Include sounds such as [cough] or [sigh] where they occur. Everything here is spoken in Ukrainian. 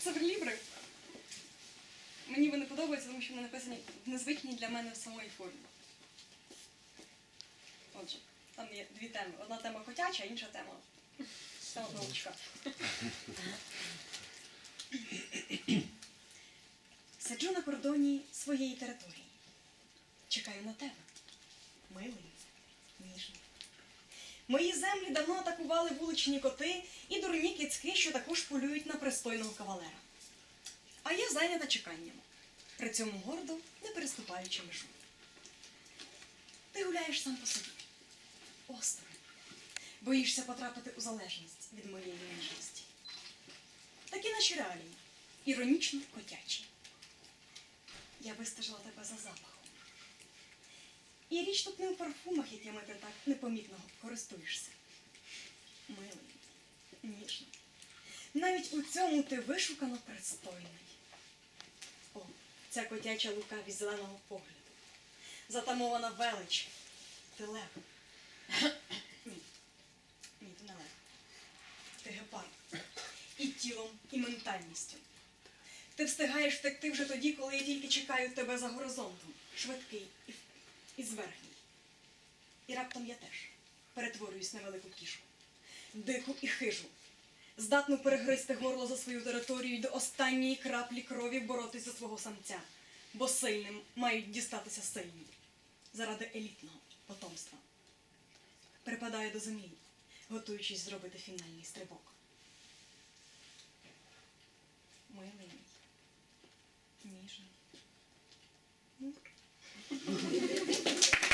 Це верлібри. Мені вони подобаються, тому що вони написані в незвичній для мене самої формі. Отже, там є дві теми. Одна тема котяча, інша тема тема павучка. Сиджу на кордоні своєї території. Чекаю на тебе. Милий, ніжний. Мої землі давно атакували вуличні коти і дурні кицьки, що також полюють на пристойного кавалера. А я зайнята чеканням, при цьому гордо не переступаючи межу. Ти гуляєш сам по собі, осторонь, боїшся потрапити у залежність від моєї ніжності. Такі наші реалії, іронічно котячі. Я вистежила тебе за запахом. І річ тут не у парфумах, якими ти так непомітно користуєшся. Милий, ніжний. Навіть у цьому ти вишукано пристойний. О, ця котяча лукавість зеленого погляду. Затамована велич. Ти лев. [coughs] Ні. Ні, ти не лев. Ти гепард. І тілом, і ментальністю. Ти встигаєш втекти вже тоді, коли я тільки чекаю тебе за горизонтом, швидкий і, і зверхній. І раптом я теж перетворююсь на велику кішку, дику і хижу, здатну перегризти горло за свою територію і до останньої краплі крові боротись за свого самця, бо сильним мають дістатися сильні заради елітного потомства. Припадаю до землі, готуючись зробити фінальний стрибок. Милий ніжний.